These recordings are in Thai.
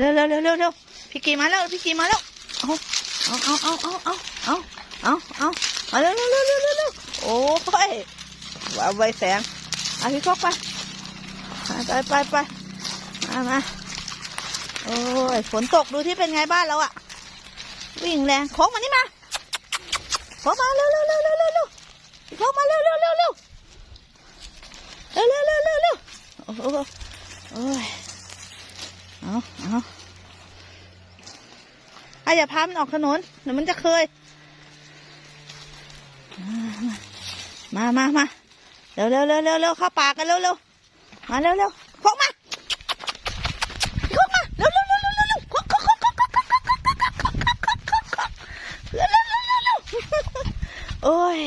เร็วเร็วเร็วเร็วเร็วพี่กีมาแล้วพี่กีมาแล้วเอาเอาเอาเอาเอาเอาเอาเอาเอาเร็วเร็วเร็วเร็วเร็วเร็วโอ้ยว้าวใบแสงเอาพี่คกไปไปไปไปมามาโอ้ยฝนตกดูที่เป็นไงบ้านเราอะวิ่งแรงโค้งมานี่มาโค้งมาเร็วเร็วเร็วเร็วเร็วเร็วพี่โค้งมาเร็วเร็วเร็วเร็วเร็วเร็วเร็วเร็วเร็วโอ้โหโอ้ย เอาเอาอะอย่าพามันออกถนนเดี๋ยวมันจะเคย มามามาเร็วเร็วเร็วเร็วเร็วเข้าปากกันเร็วเร็วมาเร็วเร็วพกมาพกมาเร็วเร็วเร็วเร็วเร็วพกพกพกพกพกพกพกพกพกพกพกเร็วเร็วเร็วเร็วเร็วโอ้ย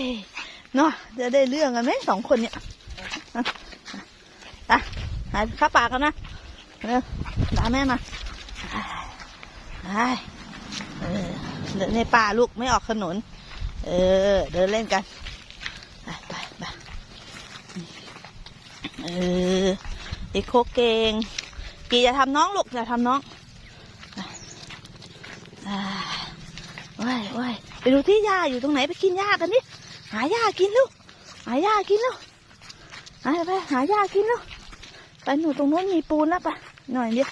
เนาะจะได้เรื่องกันไหมสองคนเนี่ยอะหายเข้าป่ากันนะ เร็วตามแม่มาไปเออเดินในป่าลูกไม่ออกถนน เออ เดินเล่นกัน ไปไปไปเออไอ้โคกเกง กีอย่าทำน้องลูกอย่าทำน้องไปอ่าว้ายว้ายไปดูที่หญ้าอยู่ตรงไหนไปกินหญ้ากันดิหาหญ้ากินลูกหาหญ้ากินลูกไปไปหาหญ้ากินลูกไปหนูตรงโน้นมีปูนแล้วปะ หน่อยเดียว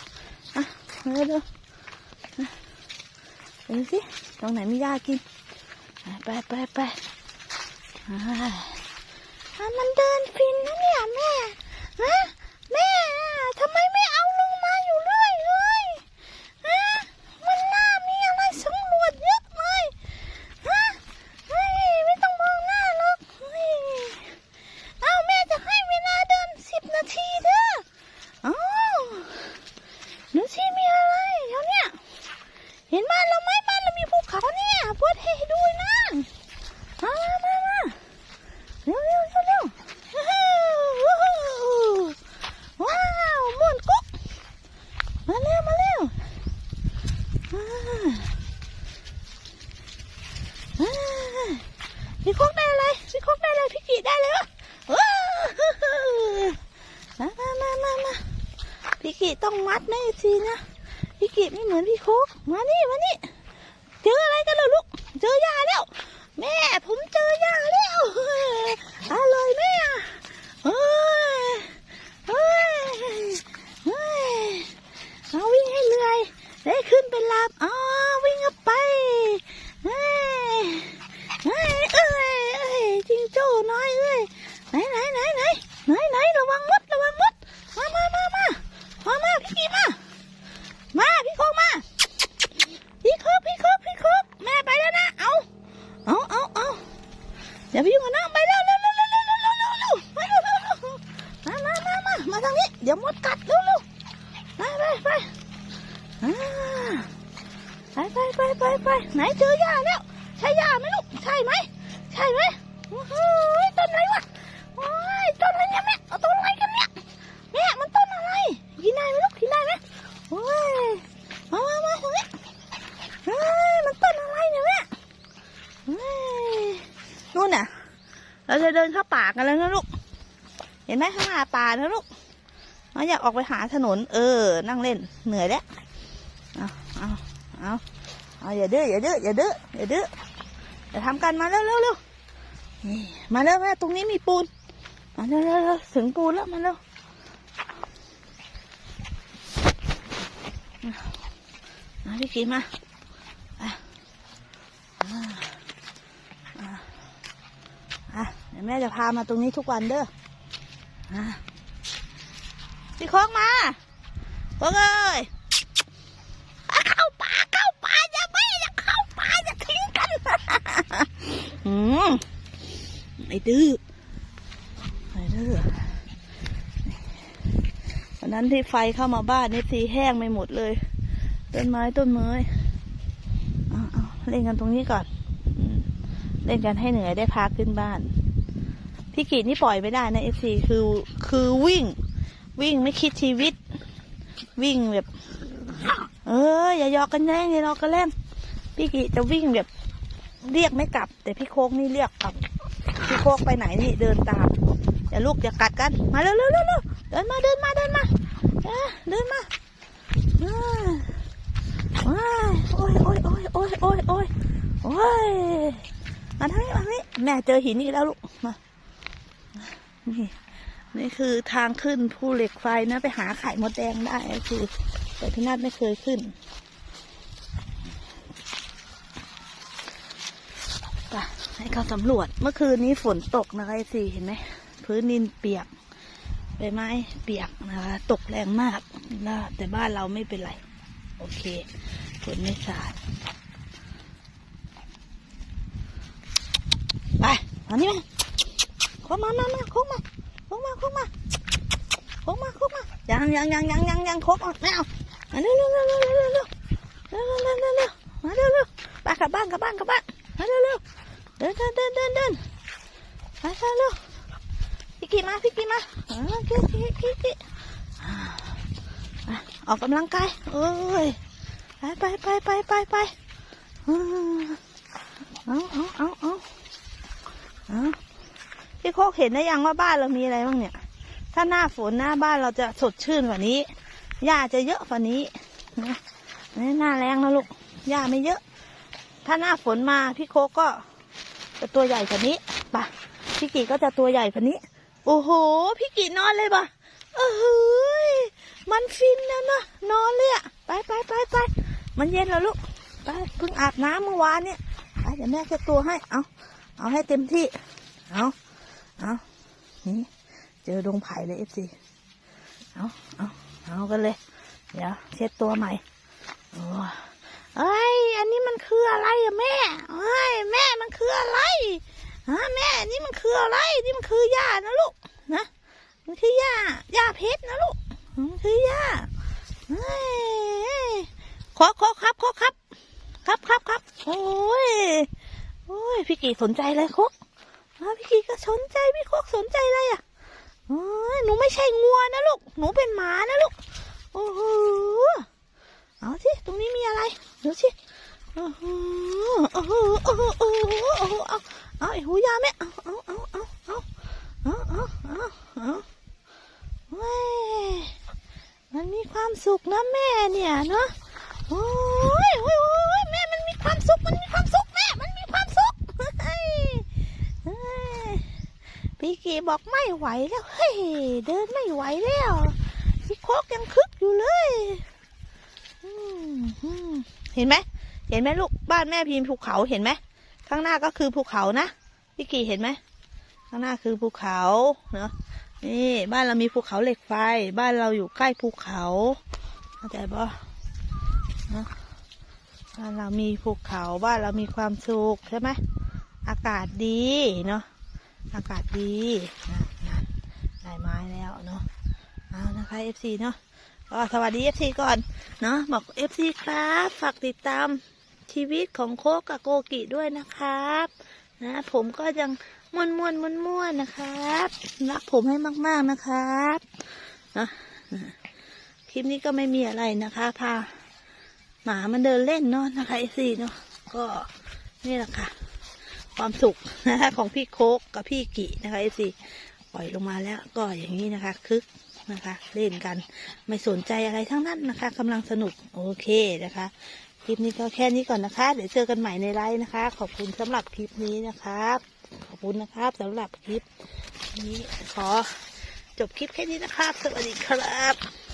อะเร็วเร็วอะเดูสิตรงไหนมีหญ้ากิน ไปไปไปอ่ามันเดินฟินนะเนี่ยแม่ฮะแม่อะทำไมไม่เอาลงมาอยู่เรื่อยเลยฮะมันน่ามีอะไรสำรวจเยอะเลยฮะเฮ้ยไม่ต้องมองหน้าหรอกเฮ้ย เอาแม่จะให้เวลาเดินสิบนาทีเด้ออ้าวดูสิมีอะไรเดี๋ยวเนี่ย เห็นบ้านเราไหมบ้านเรามีภูเขาเนี่ยพูดให้ดูนะมามามาเร็วเร็วเร็วเร็วว้าวมวนกุ๊กมาเร็วมาเร็วพี่คกได้อะไรพี่คกได้อะไรพี่กีได้เลยวะว้ามามามามาพี่กิต้องมัดนะไอซีนะ พี่กิไม่เหมือนพี่โคกมานี่มานี่ เดี๋ยวมดกัดเร็วเร็วไปไปไปไปไปไปไปไปไหนเจอหญ้าแล้ว ใช่หญ้าไหมลูก ใช่ไหม ใช่ไหมโอ้โหต้นอะไรวะโอ้ยต้นอะไรเนี่ยแม่เอาต้นอะไรกันเนี่ยแม่มันต้นอะไรกินได้ไหมลูกกินได้ไหมโอ้ยมามามาตรงนี้เฮ้ยมันต้นอะไรเนี่ยแม่เฮ้ยนู่นน่ะ เราจะเดินเข้าป่ากันแล้วนะลูก เห็นไหมข้างหน้าป่านะลูก เราอยากออกไปหาถนน เออ นั่งเล่น เหนื่อยแล้ว เอาเอาเอาเอาอย่าดื้อ อย่าดื้อ อย่าดื้อ อย่าดื้อ อย่าทำกันมาเร็วเร็วเร็วมาเร็วแม่ตรงนี้มีปูน มาเร็วเร็วเร็วถึงปูนแล้วมาเร็วมาพี่กีมาอะอะอะอะเดี๋ยวแม่จะพามาตรงนี้ทุกวันเด้ออะ พี่โคกมาโคกเอ้ยเข้าป่าเข้าป่าอย่าไม่อย่าเข้าป่าอย่าทิ้งกันอืมไอ้ดื้อไอ้ดื้อวันนั้นที่ไฟเข้ามาบ้านนี่สีแห้งไปหมดเลย ต้นไม้ต้นไม้เอาเอาเล่นกันตรงนี้ก่อน เล่นกันให้เหนื่อยได้พักขึ้นบ้าน พี่กีดนี่ปล่อยไม่ได้นะเอฟซีคือคือวิ่ง วิ่งไม่คิดชีวิต วิ่งแบบ เออ อย่ายอกกันแรงอย่าหยอกกันแรงพี่กิจะวิ่งแบบ เรียกไม่กลับ แต่พี่โคกนี่เรียกกลับพี่โคกไปไหนนี่เดินตามอย่าลูกอย่ากัดกัน มาเร็วเร็วเร็วเร็วเดินมาเดินมาเดินมาเออเดินมาเออโอ้ยโอ้ยโอ้ยโอ้ยมาทางนี้มาทางนี้แม่เจอหินอีกแล้วลูกมานี่ นี่คือทางขึ้นภูเหล็กไฟนะไปหาไข่มดแดงได้ก็คือ แต่พี่นาฏไม่เคยขึ้นไปให้เขาสำรวจเมื่อคืนนี้ฝนตกนะคะไอซีเห็นไหมพื้นดินเปียกใบไม้เปียกนะคะตกแรงมากนะแต่บ้านเราไม่เป็นไร โอเคฝนไม่สาดไปมานี่มาเข้ามามามาเข้ามา มาเข้ามาเข้ามาเข้ามายังยังยังยังยังยังครบอะไม่เอามาเร็วเร็วเร็วเร็วเร็วเร็วเร็วเร็วเร็วเร็วเร็วมาเร็วเร็วไปกลับบ้านกลับบ้านกลับบ้านมาเร็วเร็วเดินเดินเดินเดินเดินมาเร็วเร็วพี่กีมาพี่กีมาอ่าพี่กีพี่กี่ออกกำลังกายโอ้ยไปไปไปไปไปไปเอาเอาเอาเอาเอา พี่โคกเห็นได้ยังว่าบ้านเรามีอะไรบ้างเนี่ย ถ้าหน้าฝนหน้าบ้านเราจะสดชื่นกว่านี้ หญ้าจะเยอะกว่านี้นะนี่หน้าแรงนะลูก หญ้าไม่เยอะ ถ้าหน้าฝนมาพี่โคกก็จะตัวใหญ่กว่านี้ปะพี่กีก็จะตัวใหญ่กว่านี้ โอ้โห พี่กีนอนเลยปะเออเฮ้ย มันฟินนะนะนอนเลยอะไปไปไปไปมันเย็นแล้วลูก ไปเพิ่งอาบน้ำเมื่อวานเนี่ย ไปเดี๋ยวแม่จะตัวให้ เอา เอาให้เต็มที่ เอา เอานี่เจอดงไผ่เลยเอฟซีเอาเอาเอากันเลย เดี๋ยวเช็ดตัวใหม่โอ้เอ้ย อันนี้มันคืออะไรอะแม่ เอ้ย แม่มันคืออะไรฮะแม่ นี่มันคืออะไร นี่มันคือหญ้านะลูก นะ มันคือหญ้าหญ้าเพชรนะลูก มันคือหญ้าเฮ้ยขอขอครับขอครับ ครับครับครับ โอ้ย โอ้ย พี่กีสนใจเลยคก พี่ก็สนใจพี่คกสนใจอะไรอะโอ้ยหนูไม่ใช่งัวนะลูก หนูเป็นหมานะลูก โอ้โห เอาสิ ตรงนี้มีอะไรดูสิโอ้โหโอ้โหโอ้โหโอ้โหโอ้โหเอาเอาไอ้หูยาแม่เอาเอาเอาเอาเอาเอาเอาเอาเอาเว้ยมันมีความสุขนะแม่เนี่ยเนาะโอ้ยโอ้ยโอ้ยแม่มันมีความสุขมันมีความสุขแม่ มันมีความสุขเฮ้ยเฮ้ย พี่กีบอกไม่ไหวแล้วเฮ้ยเดินไม่ไหวแล้วพี่โคกยังคึกอยู่เลยเห็นไหมเห็นไหมลูกบ้านแม่พิมพ์ภูเขาเห็นไหมข้างหน้าก็คือภูเขานะพี่กีเห็นไหมข้างหน้าคือภูเขาเนาะนี่บ้านเรามีภูเขาเหล็กไฟ บ้านเราอยู่ใกล้ภูเขาเข้าใจปะบ้านเรามีภูเขาบ้านเรามีความสุขใช่ไหมอากาศดีเนาะ อากาศดีนะนะได้ไม้แล้วเนาะเอานะคะเอฟซีเนาะก็สวัสดีเอฟซีก่อนเนาะบอกเอฟซีครับฝากติดตามชีวิตของโคกกับโกกิด้วยนะครับนะผมก็ยังม่วนม่วนม่วนม่วนนะครับรักผมให้มาก ๆนะครับนะคลิปนี้ก็ไม่มีอะไรนะคะพาหมามันเดินเล่นเนาะนะคะไอซีเนาะก็นี่แหละค่ะ ความสุขนะคะของพี่โคกกับพี่กินะคะไอซีปล่อยลงมาแล้วก็อย่างนี้นะคะ คึกนะคะ เล่นกันไม่สนใจอะไรทั้งนั้นนะคะกำลังสนุกโอเคนะคะคลิปนี้ก็แค่นี้ก่อนนะคะ เดี๋ยวเจอกันใหม่ในไลฟ์นะคะ ขอบคุณสำหรับคลิปนี้นะครับ ขอบคุณนะครับสำหรับคลิปนี้ขอจบคลิปแค่นี้นะครับ สวัสดีครับ